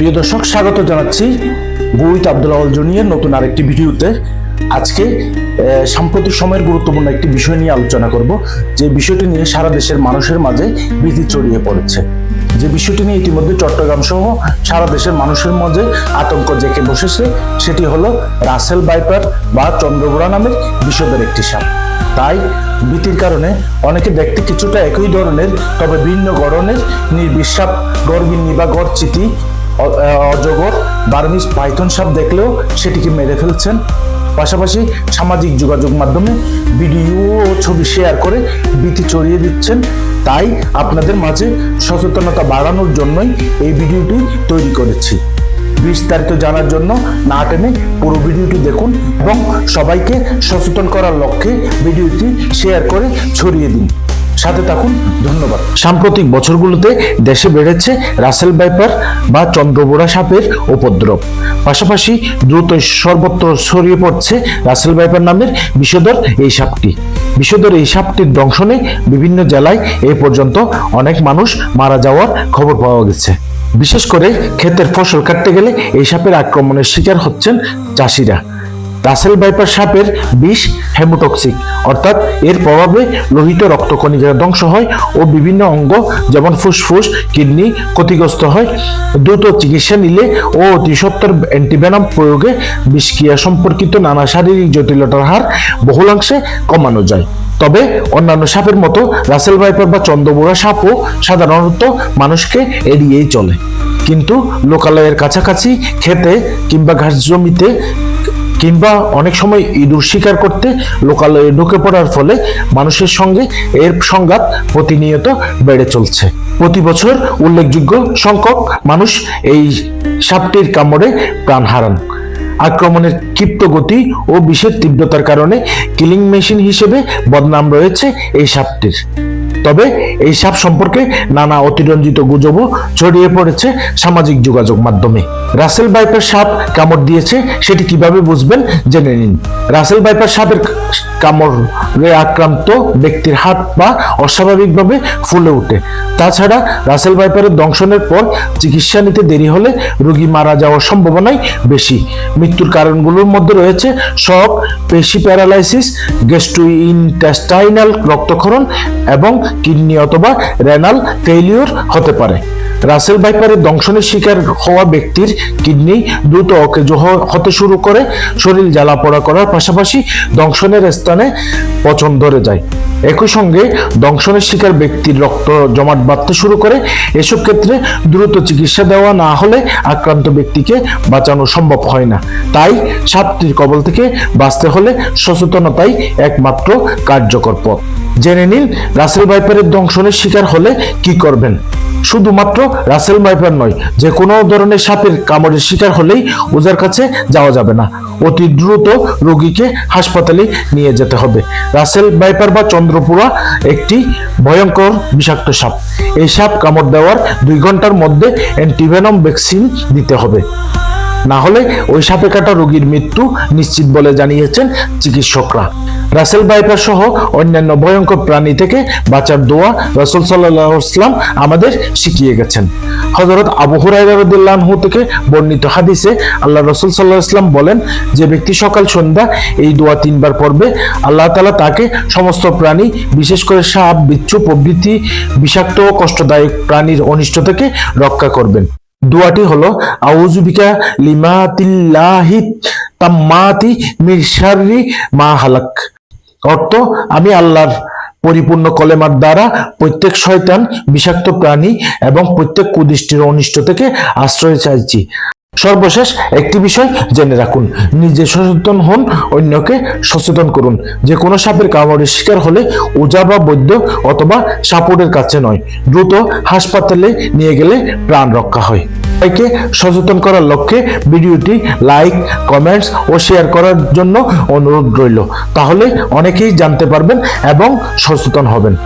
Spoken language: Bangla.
প্রিয় দর্শক, স্বাগত জানাচ্ছি গুইত আব্দুল আওয়াল জুনিয়র নতুন আরেকটি ভিডিওতে। আজকে সাম্প্রতিক সময়ের গুরুত্বপূর্ণ একটি বিষয় নিয়ে আলোচনা করব, যে বিষয়টি নিয়ে সারা দেশের মানুষের মাঝে ভীতি ছড়িয়ে পড়েছে। যে বিষয়টি নিয়ে ইতিমধ্যে চট্টগ্রাম সহ সারা দেশের মানুষের মাঝে আতঙ্ক জেঁকে বসেছে, সেটি হলো রাসেল বাইপার বা চন্দ্রবোড়া নামের বিষদের একটি সাপ। তাই, ভীতির কারণে অনেকে দেখতে কিছুটা একই ধরনের, তবে ভিন্ন গড়নের নির্বিশ্বাপ গড়গিন্নি বা গড়চিতি অজগর বার্মিস পাইথন সাপ দেখলেও সেটিকে মেরে ফেলছেন। পাশাপাশি সামাজিক যোগাযোগ মাধ্যমে ভিডিও ও ছবি শেয়ার করে ভীতি ছড়িয়ে দিচ্ছেন। তাই আপনাদের মাঝে সচেতনতা বাড়ানোর জন্যই এই ভিডিওটি তৈরি করেছি। বিস্তারিত জানার জন্য না টেনে পুরো ভিডিওটি দেখুন এবং সবাইকে সচেতন করার লক্ষ্যে ভিডিওটি শেয়ার করে ছড়িয়ে দিন। সাথে থাকুন, ধন্যবাদ। সাম্প্রতিক বছরগুলোতে দেশে বেড়েছে রাসেল বাইপার বা চন্দ্রবোড়া সাপের উপদ্রব। পাশাপাশি দ্রুত সর্বত্র ছড়িয়ে পড়ছে রাসেল বাইপার নামের বিষধর এই সাপটি। বিষধর এই সাপটির দংশনে বিভিন্ন জেলায় এ পর্যন্ত অনেক মানুষ মারা যাওয়ার খবর পাওয়া গেছে। বিশেষ করে ক্ষেতের ফসল কাটতে গেলে এই সাপের আক্রমণের শিকার হচ্ছেন চাষিরা। রাসেল বাইপার সাপের বিষ হেমোটক্সিক, অর্থাৎ এর প্রভাবে লোহিত রক্তকণিকা ধ্বংস হয় ও বিভিন্ন অঙ্গ, যেমন ফুসফুস, কিডনি ক্ষতিগ্রস্ত হয়। দ্রুত চিকিৎসা নিলে ও অতি সত্তর অ্যান্টিভেনাম প্রয়োগে বিষক্রিয়া সম্পর্কিত নানা শারীরিক জটিলতার হার বহুলাংশে কমানো যায়। তবে অন্যান্য সাপের মতো রাসেল ভাইপার বা চন্দ্রবোড়া সাপও সাধারণত মানুষকে এড়িয়েই চলে। কিন্তু লোকালয়ের কাছাকাছি খেতে কিংবা ঘাস জমিতে কিংবা অনেক সময় ইঁদুর শিকার করতে লোকালয়ে ঢুকে পড়ার ফলে মানুষের সঙ্গে এর সংঘাত প্রতিনিয়ত বেড়ে চলছে। প্রতি বছর উল্লেখযোগ্য সংখ্যক মানুষ এই সাপটির কামড়ে প্রাণ হারান। আক্রমণের ক্ষিপ্ত গতি ও বিষের তীব্রতার কারণে কিলিং মেশিন হিসেবে বদনাম রয়েছে এই সাপটির। তবে এই সাপ সম্পর্কে নানা অতিরঞ্জিত গুজবও ছড়িয়ে পড়েছে সামাজিক যোগাযোগ মাধ্যমে। রাসেল বাইপার সাপ কামড় দিয়েছে, সেটি কীভাবে বুঝবেন? জেনে নিন। রাসেল বাইপার সাপের কামড়ে আক্রান্ত ব্যক্তির হাত পা অস্বাভাবিকভাবে ফুলে ওঠে। তাছাড়া রাসেল বাইপারের দংশনের পর চিকিৎসা নিতে দেরি হলে রোগী মারা যাওয়ার সম্ভাবনাই বেশি। মৃত্যুর কারণগুলোর মধ্যে রয়েছে শক, পেশি প্যারালাইসিস, গ্যাস্ট্রোইন্টেস্টাইনাল রক্তক্ষরণ এবং কিডনি অথবা রেনাল ফেইলিওর হতে পারে। রাসেল বাইপারের দংশনের শিকার হওয়া ব্যক্তির কিডনি দ্রুত অকেজ হতে শুরু করে, শরীর জ্বালা পোড়া করার পাশাপাশি দংশনের স্থানে পচন ধরে যায়। একই সঙ্গে দংশনের শিকার ব্যক্তির রক্ত জমাট বাঁধতে শুরু করে, এসব ক্ষেত্রে দ্রুত চিকিৎসা দেওয়া না হলে আক্রান্ত ব্যক্তিকে বাঁচানো সম্ভব হয় না। তাই সাপটির কবল থেকে বাঁচতে হলে সচেতনতাই একমাত্র কার্যকর পথ। জেনে নিন, রাসেল ভাইপারের দংশনের শিকার হলে কি করবেন? শুধুমাত্র রাসেল ভাইপার নয়, যে কোনো ধরনের সাপের কামড়ের শিকার হলেই ওজার কাছে যাওয়া যাবে না। অতি দ্রুত রোগীকে হাসপাতালে নিয়ে যেতে হবে। রাসেল বাইপার বা চন্দ্রপুরা একটি ভয়ঙ্কর বিষাক্ত সাপ। এই সাপ কামড় দেওয়ার দুই ঘণ্টার মধ্যে অ্যান্টিভেনম ভ্যাকসিন দিতে হবে। না হলে ওই সাপে কাটা রোগীর মৃত্যু নিশ্চিত বলে জানিয়েছেন চিকিৎসকরা। রাসেল বাইপার সহ অন্যান্য ভয়ঙ্কর প্রাণী থেকে বাঁচার দোয়া রসুল সাল্লাহ ইসলাম আমাদের শিখিয়ে গেছেন। হজরত আবু হুরাইরাহু থেকে বর্ণিত হাদিসে আল্লাহ রসুল সাল্লাহ ইসলাম বলেন, যে ব্যক্তি সকাল সন্ধ্যা এই দোয়া তিনবার পড়বে, আল্লাহ তালা তাকে সমস্ত প্রাণী, বিশেষ করে সাপ, বিচ্ছু প্রভৃতি, বিষাক্ত ও কষ্টদায়ক প্রাণীর অনিষ্ট থেকে রক্ষা করবেন। দোয়াটি হলো আউজুবিকা লিমাতিল্লাহিত তাম্মাতি মির শাররি মা হালাক। অর্থ, আমি আল্লাহর পরিপূর্ণ কলেমার দ্বারা প্রত্যেক শয়তান, বিষাক্ত প্রাণী এবং প্রত্যেক কুদৃষ্টির অনিষ্ট থেকে আশ্রয় চাইছি। সর্বশেষ একটি বিষয় জেনে রাখুন। নিজে সচেতন হন, অন্যকে সচেতন করুন। যে কোনো সাপের কামড়ের শিকার হলে ওজা বা বৈদ্য অথবা সাপুরের কাছে নয়। দ্রুত হাসপাতালে নিয়ে গেলে প্রাণ রক্ষা হয়। সবাইকে সচেতন করার লক্ষ্যে ভিডিওটি লাইক, কমেন্টস ও শেয়ার করার জন্য অনুরোধ রইল। তাহলে অনেকেই জানতে পারবেন এবং সচেতন হবেন।